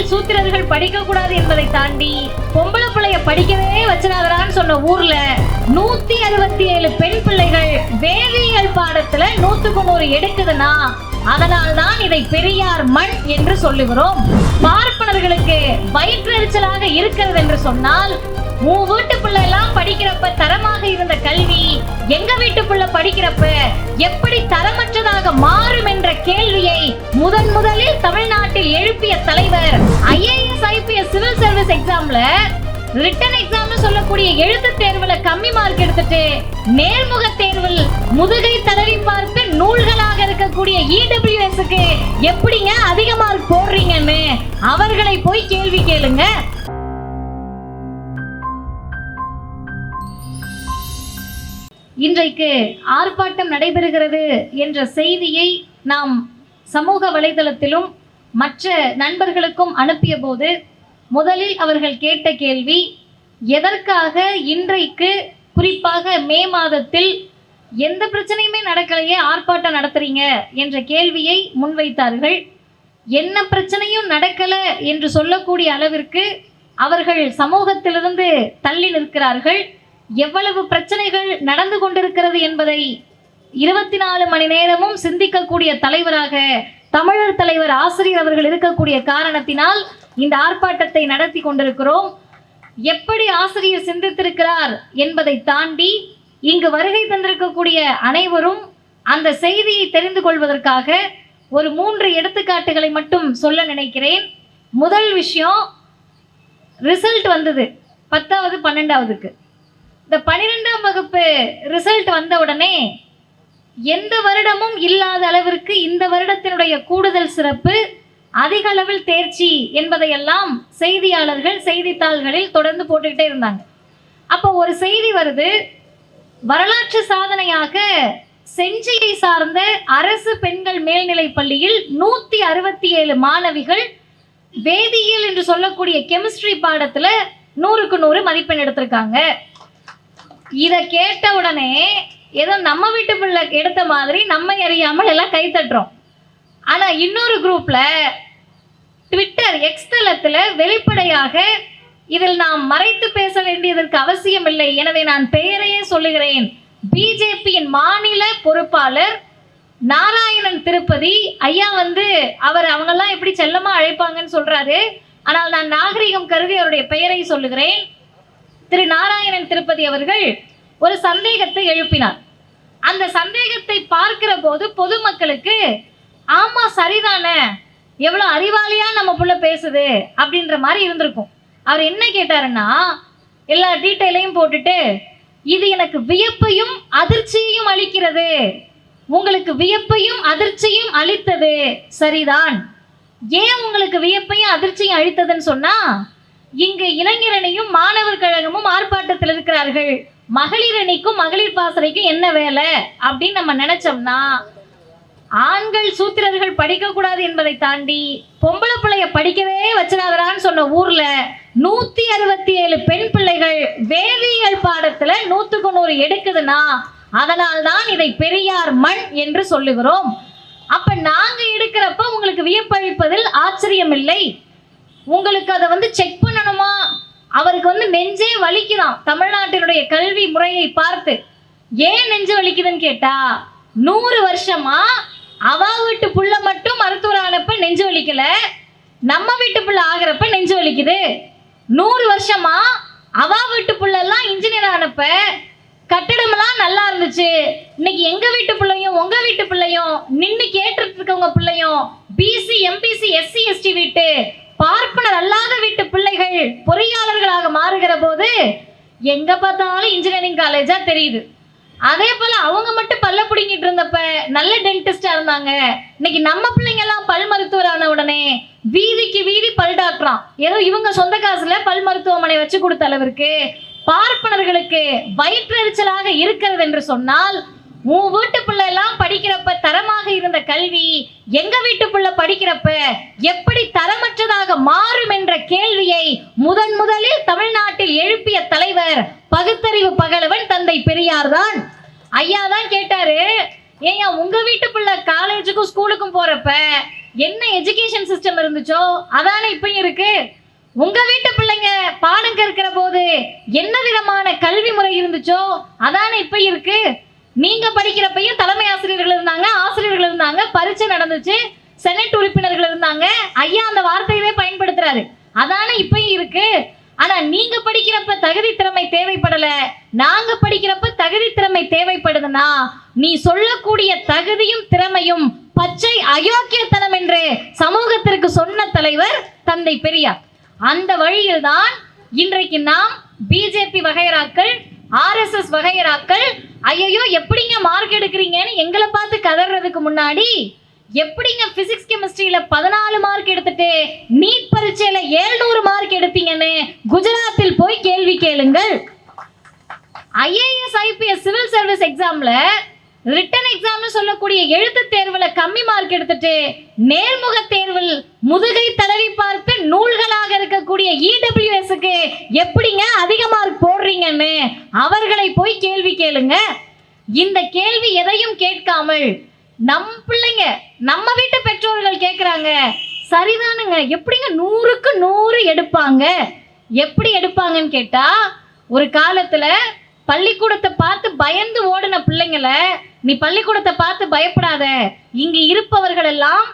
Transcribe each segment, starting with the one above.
ஆண்கள் சூத்திரர்கள் படிக்க கூடாது என்பதை தாண்டி பொம்பளை பிள்ளைய படிக்கவே வச்சிடாதடான்னு சொன்ன ஊர்ல நூத்தி அறுபத்தி ஏழு பெண் பிள்ளைகள் வேதியியல் பாடத்துல நூத்துக்கு நூறு எடுக்குதுன்னா அதனால்தான் இதை பெரியார் மண் என்று சொல்லுகிறோம். பார்ப்பனர்களுக்கு வயிற்றெரிச்சலாக இருக்கிறது என்று சொன்னால் உன் வீட்டு பிள்ளை எல்லாம் படிக்கிறப்ப தரமாக இருந்த கல்வி எங்க வீட்டு பிள்ளை படிக்கிறப்ப எப்படி தலைவர் ஐஏஎஸ் ஐபிஎஸ் சிவில் சர்வீஸ் எக்ஸாம்ல ரிட்டன் எக்ஸாம்னு சொல்லக்கூடிய எழுத்து தேர்வுல கம்மி மார்க் எடுத்துட்டு நேர்முக தேர்வில் முதுகை தடவி பார்த்து நூல்களாக இருக்கக்கூடிய இடபிள்யூஎஸ்க்கு எப்படிங்க அதிக மார்க் போடுறீங்கன்னு அவர்களை போய் கேள்வி கேளுங்க. இன்றைக்கு ஆர்ப்பாட்டம் நடைபெறுகிறது என்ற செய்தியை நாம் சமூக வலைதளத்திலும் மற்ற நண்பர்களுக்கும் அனுப்பிய போது முதலில் அவர்கள் கேட்ட கேள்வி எதற்காக இன்றைக்கு குறிப்பாக மே மாதத்தில் எந்த பிரச்சனையுமே நடக்கலையே ஆர்ப்பாட்டம் நடத்துறீங்க? என்ற கேள்வியை முன்வைத்தார்கள். என்ன பிரச்சனையும் நடக்கல என்று சொல்லக்கூடிய அளவிற்கு அவர்கள் சமூகத்திலிருந்து தள்ளி நிற்கிறார்கள். எவ்வளவு பிரச்சனைகள் நடந்து கொண்டிருக்கிறது என்பதை இருபத்தி நாலு மணி நேரமும் சிந்திக்கக்கூடிய தலைவராக தமிழர் தலைவர் ஆசிரியர் அவர்கள் இருக்கக்கூடிய காரணத்தினால் இந்த ஆர்ப்பாட்டத்தை நடத்தி கொண்டிருக்கிறோம். எப்படி ஆசிரியர் சிந்தித்திருக்கிறார் என்பதை தாண்டி இங்கு வருகை தந்திருக்கக்கூடிய அனைவரும் அந்த செய்தியை தெரிந்து கொள்வதற்காக ஒரு மூன்று எடுத்துக்காட்டுகளை மட்டும் சொல்ல நினைக்கிறேன். முதல் விஷயம் ரிசல்ட் வந்தது பத்தாவது பன்னெண்டாவதுக்கு. இந்த பன்னிரெண்டாம் வகுப்பு ரிசல்ட் வந்த உடனே எந்த வருடமும் இல்லாத அளவிற்கு இந்த வருடத்தினுடைய கூடுதல் சிறப்பு அதிக அளவில் தேர்ச்சி என்பதையெல்லாம் செய்தியாளர்கள் செய்தித்தாள்களில் தொடர்ந்து போட்டுக்கிட்டே இருந்தாங்க. அப்போ ஒரு செய்தி வருது வரலாற்று சாதனையாக செஞ்சியை சார்ந்த அரசு பெண்கள் மேல்நிலைப் பள்ளியில் நூத்தி அறுபத்தி ஏழு மாணவிகள் வேதியியல் என்று சொல்லக்கூடிய கெமிஸ்ட்ரி பாடத்துல நூறுக்கு நூறு மதிப்பெண் எடுத்திருக்காங்க. இத கேட்ட உடனே ஏதோ நம்ம வீட்டு பிள்ளை எடுத்த மாதிரி நம்ம அறியாமல் எல்லாம் கை தட்டுறோம். இன்னொரு குரூப்பில் ட்விட்டர் எக்ஸ் வெளிப்படையாக இதில் நாம் மறைத்து பேச வேண்டியதற்கு அவசியம் இல்லை. எனவே நான் பெயரையே சொல்லுகிறேன். பிஜேபியின் மாநில பொறுப்பாளர் நாராயணன் திருப்பதி. ஐயா வந்து அவர் அவங்கெல்லாம் எப்படி செல்லமா அழைப்பாங்கன்னு சொல்றாரு. ஆனால் நான் நாகரிகம் கருதி அவருடைய பெயரை சொல்லுகிறேன். திரு நாராயணன் திருப்பதி அவர்கள் ஒரு சந்தேகத்தை எழுப்பினார். அந்த சந்தேகத்தை பார்க்கிற போது பொதுமக்களுக்கு ஆமா சரிதானே. எவ்வளோ அறிவாளியா நம்ம புள்ள பேசுது. அப்படின்ற மாதிரி இருந்திருக்கும். அவர் என்ன கேட்டாருன்னா எல்லா டீட்டெயிலையும் போட்டுட்டு இது எனக்கு வியப்பையும் அதிர்ச்சியையும் அளிக்கிறது. உங்களுக்கு வியப்பையும் அதிர்ச்சியும் அளித்தது. சரிதான். ஏன் உங்களுக்கு வியப்பையும் அதிர்ச்சியும் அளித்ததுன்னு சொன்னா இங்கு இளைஞரணியும் மாணவர் கழகமும் ஆர்ப்பாட்டத்தில் இருக்கிறார்கள். மகளிர் அணிக்கும் மகளிர் பாசறைக்கும் என்ன வேலை? அப்படின்னு நம்ம நினைச்சோம்னா ஆண்கள் சூத்திரர்கள் படிக்க கூடாது என்பதை தாண்டி பொம்பளை பிள்ளைய படிக்கவே வச்சிடாதடான்னு சொன்ன ஊர்ல நூத்தி அறுபத்தி ஏழு பெண் பிள்ளைகள் வேதியியல் பாடத்துல நூத்துக்கு நூறு எடுக்குதுன்னா அதனால்தான் இதை பெரியார் மண் என்று சொல்லுகிறோம். அப்ப நாங்க எடுக்கிறப்ப உங்களுக்கு வியப்பளிப்பதில் ஆச்சரியம் இல்லை உங்களுக்கு அதை வந்து செக் பண்ணணுமா? அவருக்கு வந்து நெஞ்சே வலிக்குதான் தமிழ்நாட்டினுடைய கல்வி முறையை பார்த்து ஏன் நெஞ்சு வலிக்குதுன்னு கேட்டா நூறு வருஷமா அவ வீட்டு புள்ள மட்டும் மருத்துவர் ஆனப்ப நெஞ்சு வலிக்கல நம்ம வீட்டு புள்ள ஆகிறப்ப நெஞ்சு வலிக்குது. நூறு வருஷமா அவ வீட்டு புள்ளெல்லாம் இன்ஜினியர் ஆனப்ப கட்டிடமெல்லாம் நல்லா இருந்துச்சு. இன்னைக்கு எங்க வீட்டு பிள்ளையும் உங்க வீட்டு பிள்ளையும் நின்று கேட்டுட்டு இருக்கவங்க பிள்ளையும் பிசி எம்பிசி எஸ்சி எஸ்டி வீட்டு பார்ப்பனர் அல்லாத வீட்டு பிள்ளைகள் பொறியாளர்களாக மாறுகிற போது எங்க பார்த்தாலும் இன்ஜினியரிங் காலேஜா தெரியுது. அதே போல அவங்க மட்டும் பல்ல பிடிங்கிட்டு இருந்தப்ப நல்ல டென்டிஸ்டா இருந்தாங்க. இன்னைக்கு நம்ம பிள்ளைங்க எல்லாம் பல் மருத்துவர் ஆன உடனே வீதிக்கு வீதி பல் டாக்டராம் ஏதோ இவங்க சொந்த காசுல பல் மருத்துவமனை வச்சு கொடுத்த அளவிற்கு பார்ப்பனர்களுக்கு வயிற்றெரிச்சலாக இருக்கிறது என்று சொன்னால் உன் வீட்டு பிள்ளை எல்லாம் படிக்கிறப்ப தரமாக இருந்த கல்வி எங்க வீட்டு பிள்ளை படிக்கிறப்ப எப்படி தரமற்றதாக மாறும் என்ற கேள்வியை முதன் முதலில் தமிழ்நாட்டில் எழுப்பிய தலைவர் பகுத்தறிவு பகலவன் தந்தை பெரியார் தான். ஐயா தான் கேட்டாரு ஏய்யா உங்க வீட்டு பிள்ளை காலேஜுக்கும் ஸ்கூலுக்கும் போறப்ப என்ன எஜுகேஷன் சிஸ்டம் இருந்துச்சோ அதானே இப்பயும் இருக்கு? உங்க வீட்டு பிள்ளைங்க பாடம் கற்கிற போது என்ன விதமான கல்வி முறை இருந்துச்சோ அதானே இப்ப இருக்கு? நீங்க படிக்கிறப்பையும் தலைமை ஆசிரியர்கள் இருந்தாங்க ஆசிரியர்கள் இருந்தாங்க பரீட்சை நடந்துச்சு செனட் உறுப்பினர்கள் இருந்தாங்க. ஐயா அந்த வார்த்தையவே பயன்படுத்துறாரு. அதானே இப்பயும் இருக்கு. ஆனா நீங்க படிக்கிறப்ப தகுதி திறமை தேவைப்படல. நாங்க படிக்கிறப்ப தகுதி திறமை தேவைப்படுதுன்னா நீ சொல்லக்கூடிய தகுதியும் திறமையும் பச்சை அயோக்கியத்தனம் என்று சமூகத்திற்கு சொன்ன தலைவர் தந்தை பெரியார். அந்த வழியில்தான் இன்றைக்கு நாம் பிஜேபி வகையராக்கள் ஆர்எஸ்எஸ் வகையராக்கள் ஐயோ மார்க் எடுக்கிறீங்கன்னு எங்களை பார்த்து கதறதுக்கு முன்னாடி எப்படிங்க பிசிக்ஸ் கெமிஸ்ட்ரியில பதினாலு மார்க் எடுத்துட்டு நீட் பரீட்சையில 700 மார்க் எடுத்தீங்கன்னு குஜராத்தில் போய் கேள்வி கேளுங்கள். ஐஏஎஸ் ஐபிஎஸ் சிவில் சர்வீஸ் எக்ஸாம்ல ரிட்டன் எக்ஸாம்னு சொல்லக்கூடிய எழுத்து தேர்வுல கம்மி மார்க் எடுத்துட்டு நேர்முக தேர்வில் முதுகை தடவி பார்த்து நூல்களாக இருக்கக்கூடிய இடபிள்யூஎஸ்க்கு எப்படிங்க அதிக மார்க் போடுறீங்கன்னு அவர்களை போய் கேள்வி கேளுங்க. இந்த கேள்வி எதையும் கேட்காமல் நம் பிள்ளைங்க நம்ம வீட்டு பெற்றோர்கள் கேட்குறாங்க சரிதானுங்க. எப்படிங்க நூறுக்கு நூறு எடுப்பாங்க? எப்படி எடுப்பாங்கன்னு கேட்டால் ஒரு காலத்தில் பள்ளிக்கூடத்தை பார்த்து பயந்து ஓடின பிள்ளைங்களை நீ பள்ளிக்கூடத்தை பார்த்து பயப்படாத. இங்கு இருப்பவர்கள் எல்லாம்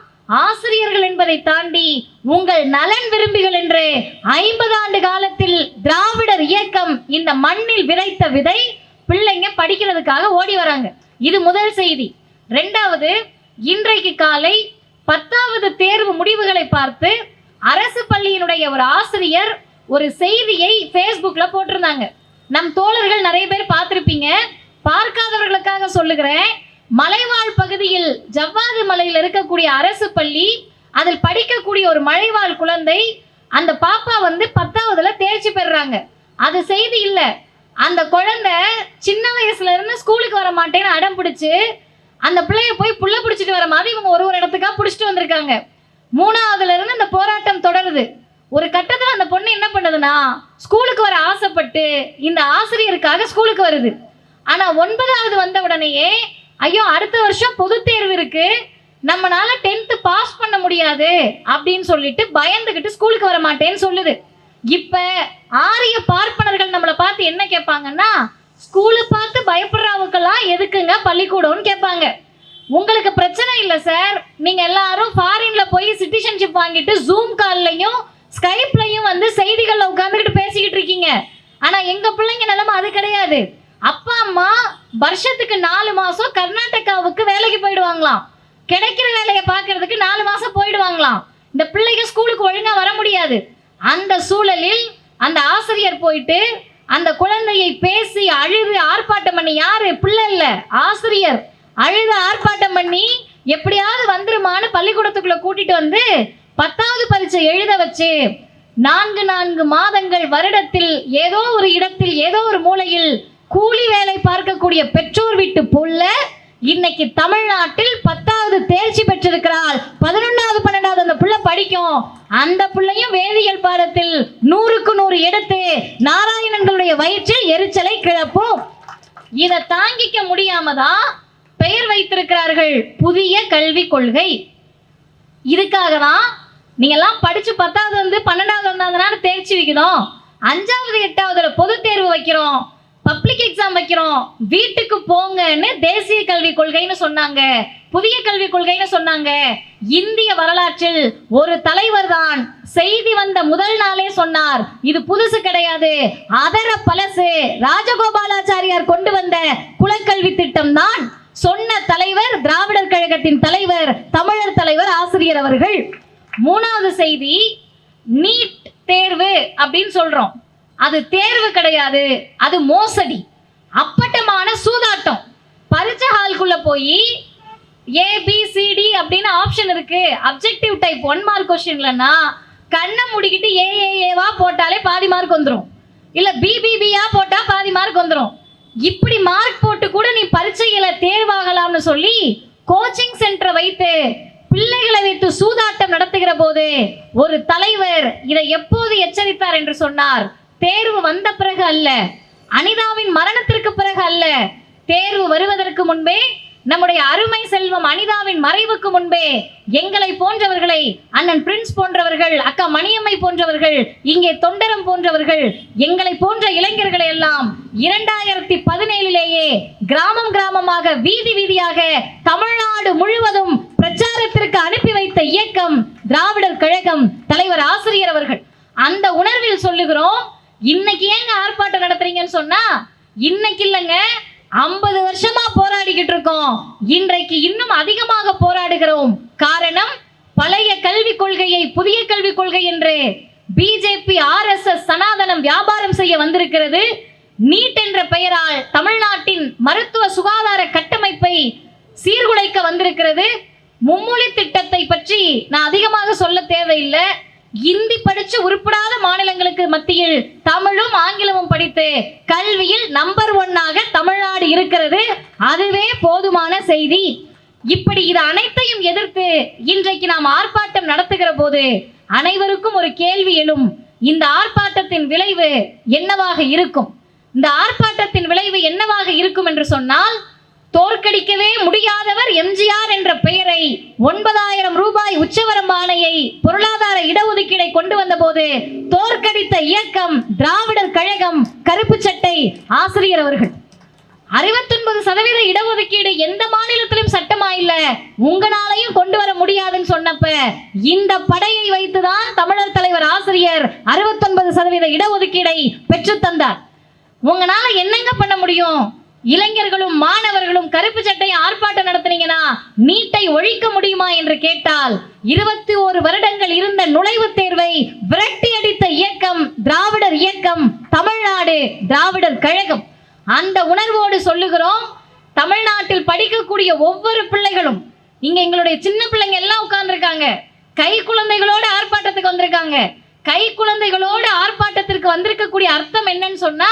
ஆசிரியர்கள் என்பதை தாண்டி உங்கள் நலன் விரும்பிகள் என்று ஐம்பது ஆண்டு காலத்தில் திராவிடர் இயக்கம் இந்த மண்ணில் விதைத்த விதை பிள்ளைங்க படிக்கிறதுக்காக ஓடி வராங்க. இது முதல் செய்தி. ரெண்டாவது இன்றைக்கு காலை பத்தாவது தேர்வு முடிவுகளை பார்த்து அரசு பள்ளியினுடைய ஒரு ஆசிரியர் ஒரு செய்தியை ஃபேஸ்புக்ல போட்டிருந்தாங்க. நம் தோழர்கள் நிறைய பேர் பார்த்துருப்பீங்க. பார்க்காதவர்களுக்காக சொல்லுகிறேன். மலைவாழ் பகுதியில் ஜவ்வாது மலையில் இருக்கக்கூடிய அரசு பள்ளி அதில் படிக்கக்கூடிய ஒரு மலைவாழ் குழந்தை அந்த பாப்பா வந்து பத்தாவதுல தேர்ச்சி பெறுறாங்க. அது செய்தி இல்லை. அந்த குழந்தை சின்ன வயசுல இருந்து ஸ்கூலுக்கு வர மாட்டேன்னு அடம் பிடிச்சு அந்த பிள்ளைய போய் புள்ள பிடிச்சிட்டு வர மாதிரி இவங்க ஒரு ஒரு இடத்துக்கா பிடிச்சிட்டு வந்திருக்காங்க. மூணாவதுல இருந்து அந்த போராட்டம் தொடருது. ஒரு கட்டத்தில் அந்த பொண்ணு என்ன பண்ணுதுன்னா ஸ்கூலுக்கு வர ஆசைப்பட்டு இந்த ஆசிரியருக்காக ஸ்கூலுக்கு வருது. ஆனா ஒன்பதாவது வந்த உடனேயே ஐயோ அடுத்த வருஷம் பொது தேர்வு இருக்கு. நம்மளால டென்த்து பாஸ் பண்ண முடியாது அப்படின்னு சொல்லிட்டு பயந்துகிட்டு ஸ்கூலுக்கு வர மாட்டேன்னு சொல்லுது. இப்ப ஆரிய பார்ப்பனர்கள் நம்மளை பார்த்து என்ன கேட்பாங்கன்னா ஸ்கூலை பார்த்து பயப்படுறவங்கெல்லாம் எதுக்குங்க பள்ளிக்கூடம்னு கேட்பாங்க. உங்களுக்கு பிரச்சனை இல்லை சார் நீங்க எல்லாரும் ஃபாரின்ல போய் சிட்டிசன்ஷிப் வாங்கிட்டு ஜூம் கால்லையும் ஸ்கைப்லையும் வந்து செய்திகளில் உட்காந்துக்கிட்டு பேசிக்கிட்டு இருக்கீங்க. ஆனா எங்க பிள்ளைங்க நிலைமை அது கிடையாது. அப்பா அம்மா வருஷத்துக்கு நாலு மாசம் கர்நாடகாவுக்கு வேலைக்கு போயிடுவாங்களாம். கிடைக்கிற வேலையை பார்க்கறதுக்கு நாலு மாசம் போயிடுவாங்களாம். இந்த பிள்ளைங்க ஸ்கூலுக்கு ஒழுங்கா வர முடியாது. அந்த சூழலில் ஆசிரியர் போயிட்டு அந்த குழந்தையை பேசி அழுது ஆர்ப்பாட்டம் பண்ணி யாரு? பிள்ளை இல்ல ஆசிரியர். அழுது ஆர்ப்பாட்டம் பண்ணி எப்படியாவது வந்துருமான்னு பள்ளிக்கூடத்துக்குள்ள கூட்டிட்டு வந்து பத்தாவது பரீட்சை எழுத வச்சு நான்கு நான்கு மாதங்கள் வருடத்தில் ஏதோ ஒரு இடத்தில் ஏதோ ஒரு மூலையில் கூலி வேலை பார்க்கக்கூடிய பெற்றோர் வீட்டு புள்ள இன்னைக்கு தமிழ்நாட்டில் பத்தாவது தேர்ச்சி பெற்றிருக்கிறாள். பதினொன்று படிக்கும். அந்த பிள்ளையும் வேதியியல் பாடத்தில் நூறுக்கு நூறு எடுத்து நாராயணங்களுடைய வயிற்றில் எரிச்சலை கிளப்பும். இதை தாங்கிக்க முடியாம தான் பெயர் வைத்திருக்கிறார்கள் புதிய கல்விக் கொள்கை. இதுக்காக தான் நீங்கெல்லாம் படிச்சு பத்தாவது வந்து பன்னெண்டாவது வந்தாதனால தேர்ச்சி வைக்கணும் அஞ்சாவது எட்டாவதுல பொது தேர்வு வைக்கிறோம். பப்ளிக் எக்ஸாம் வைக்கிறோம். வீட்டுக்கு போங்கன்னு தேசிய கல்விக் கொள்கைன்னு சொன்னாங்க. புதிய கல்விக் கொள்கைன்னு சொன்னாங்க. இந்திய வரலாற்றில் ஒரு தலைவர் தான் செய்தி வந்த முதல் நாளே சொன்னார். இது புதுசு கிடையாது. அதர பழசு ராஜகோபாலாச்சாரியார் கொண்டு வந்த குலக்கல்வி திட்டம் தான் சொன்ன தலைவர் திராவிடர் கழகத்தின் தலைவர் தமிழர் தலைவர் ஆசிரியர் அவர்கள். மூணாவது செய்தி நீட் தேர்வு அப்படின்னு சொல்றோம். அது தேர்வு கிடையாது அது மோசடி. அப்பட்டமான சூதாட்டம். பரீட்சை ஹால்குள்ள போய் ஏபிசிடி அப்படின்னு ஆப்ஷன் இருக்கு. அப்ஜெக்டிவ் டைப் ஒன் மார்க் கொஸ்டின்லன்னா கண்ணை மூடிக்கிட்டு ஏஏஏவா போட்டாலே பாதி மார்க் வந்துடும் இல்ல பிபிபியா போட்டா பாதி மார்க் வந்துடும் இப்படி மார்க் போட்டு கூட நீ பரீட்சையில தேர்வாகலாம்னு சொல்லி கோச்சிங் சென்டரை வைத்து பிள்ளைகளை வைத்து சூதாட்டம் நடத்துகிற போது ஒரு தலைவர் இதை எப்போது எச்சரித்தார் என்று சொன்னார்? தேர்வு வந்த பிறகு அல்ல. அனிதாவின் மரணத்திற்கு பிறகு அல்ல. தேர்வு வருவதற்கு முன்பே நம்முடைய அருமை செல்வம் அனிதாவின் மறைவுக்கு முன்பே எங்களை போன்றவர்களை அண்ணன் பிரின்ஸ் போன்றவர்கள் அக்கா மணியம்மை போன்றவர்கள் இங்கே தொண்டரம் போன்றவர்கள் எங்களை போன்ற இளைஞர்களை எல்லாம் இரண்டாயிரத்தி பதினேழிலேயே கிராமம் கிராமமாக வீதி வீதியாக தமிழ்நாடு முழுவதும் பிரச்சாரத்திற்கு அனுப்பி வைத்த இயக்கம் திராவிடர் கழகம் தலைவர் ஆசிரியர் அவர்கள். அந்த உணர்வில் சொல்லுகிறோம் இன்னைக்கு ஏங்க ஆர்ப்பாட்டம் நடத்துறீங்கன்னு சொன்னா இன்னைக்கு இல்லைங்க ஐம்பது வருஷமா போராடிக்கிட்டு இருக்கோம். இன்றைக்கு இன்னும் அதிகமாக போராடுகிறோம். காரணம் பழைய கல்விக் கொள்கையை புதிய கல்விக் கொள்கை என்று பிஜேபி ஆர்எஸ்எஸ் சனாதனம் வியாபாரம் செய்ய வந்திருக்கிறது. நீட் என்ற பெயரால் தமிழ்நாட்டின் மருத்துவ சுகாதார கட்டமைப்பை சீர்குலைக்க வந்திருக்கிறது. மும்மொழி திட்டத்தை பற்றி நான் அதிகமாக சொல்ல தேவையில்லை. இந்தி படிச்சு உருப்படாத மாநிலங்களுக்கு மத்தியில் தமிழும் ஆங்கிலமும் படித்து கல்வியில் நம்பர் ஒன்னாக தமிழ்நாடு இருக்கிறது. அதுவே போதுமான செய்தி. இப்படி இது அனைத்தையும் எதிர்த்து இன்றைக்கு நாம் ஆர்ப்பாட்டம் நடத்துகிற போது அனைவருக்கும் ஒரு கேள்வி எழும். இந்த ஆர்ப்பாட்டத்தின் விளைவு என்னவாக இருக்கும்? இந்த ஆர்ப்பாட்டத்தின் விளைவு என்னவாக இருக்கும் என்று சொன்னால் தோற்கடிக்கவே முடியாதவர் எம்ஜிஆர் என்ற பெயரை. ஒன்பதாயிரம் ரூபாய் உச்சவரம் ஆணையை பொருளாதார இடஒதுக்கீடை கொண்டு வந்தபோது தோற்கடித்த இயக்கம் திராவிடர் கழகம் கருப்பு சட்டை ஆசிரியர் அவர்கள். அறுபத்தொன்பது சதவீத இடஒதுக்கீடு எந்த மாநிலத்திலும் சட்டமா இல்ல. உங்களாலையும் கொண்டு வர முடியாதுன்னு சொன்னப்ப இந்த படையை வைத்துதான் தமிழர் தலைவர் ஆசிரியர் அறுபத்தொன்பது சதவீத இடஒதுக்கீடை பெற்றுத்தந்தார் உங்களால என்னங்க பண்ண முடியும்? இளைஞர்களும் மாணவர்களும் கருப்பு சட்டை ஆர்ப்பாட்டம் நடத்துனீங்கன்னா நீட்டை ஒழிக்க முடியுமா என்று கேட்டால் இருபத்தி ஒரு வருடங்கள் இருந்த நுழைவுத் தேர்வை விரட்டி அடித்த இயக்கம் திராவிடர் இயக்கம் தமிழ்நாடு திராவிடர் கழகம். அந்த உணர்வோடு சொல்லுகிறோம் தமிழ்நாட்டில் படிக்கக்கூடிய ஒவ்வொரு பிள்ளைகளும் இங்க எங்களுடைய சின்ன பிள்ளைங்க எல்லாம் உட்கார்ந்துருக்காங்க. கை குழந்தைகளோடு ஆர்ப்பாட்டத்துக்கு வந்திருக்காங்க. கை குழந்தைகளோடு ஆர்ப்பாட்டத்திற்கு வந்திருக்கக்கூடிய அர்த்தம் என்னன்னு சொன்னா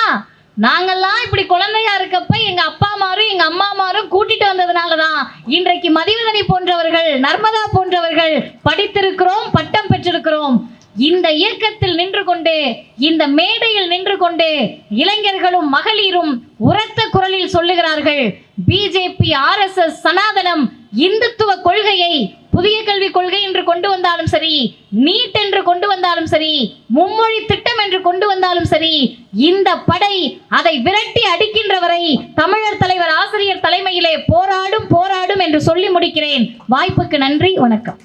நாங்கெல்லாம் இப்படி குழந்தையா இருக்கப்ப எங்க அப்பா மாரும் எங்க அம்மா மாரும் கூட்டிட்டு வந்ததுனாலதான் இன்றைக்கு மதிவதனி போன்றவர்கள் நர்மதா போன்றவர்கள் படித்திருக்கிறோம் பட்டம் பெற்றிருக்கிறோம். இந்த இயக்கத்தில் நின்று கொண்டு இந்த மேடையில் நின்று கொண்டு இளைஞர்களும் மகளிரும் உரத்த குரலில் சொல்லுகிறார்கள் பிஜேபி ஆர்எஸ்எஸ் சனாதனம் இந்துத்துவ கொள்கையை புதிய கல்விக் கொள்கை என்று கொண்டு வந்தாலும் சரி நீட் என்று கொண்டு வந்தாலும் சரி மும்மொழி திட்டம் என்று கொண்டு வந்தாலும் சரி இந்த படை அதை விரட்டி அடிக்கின்ற வரை தமிழர் தலைவர் ஆசிரியர் தலைமையிலே போராடும் போராடும் என்று சொல்லி முடிக்கிறேன். வாய்ப்புக்கு நன்றி வணக்கம்.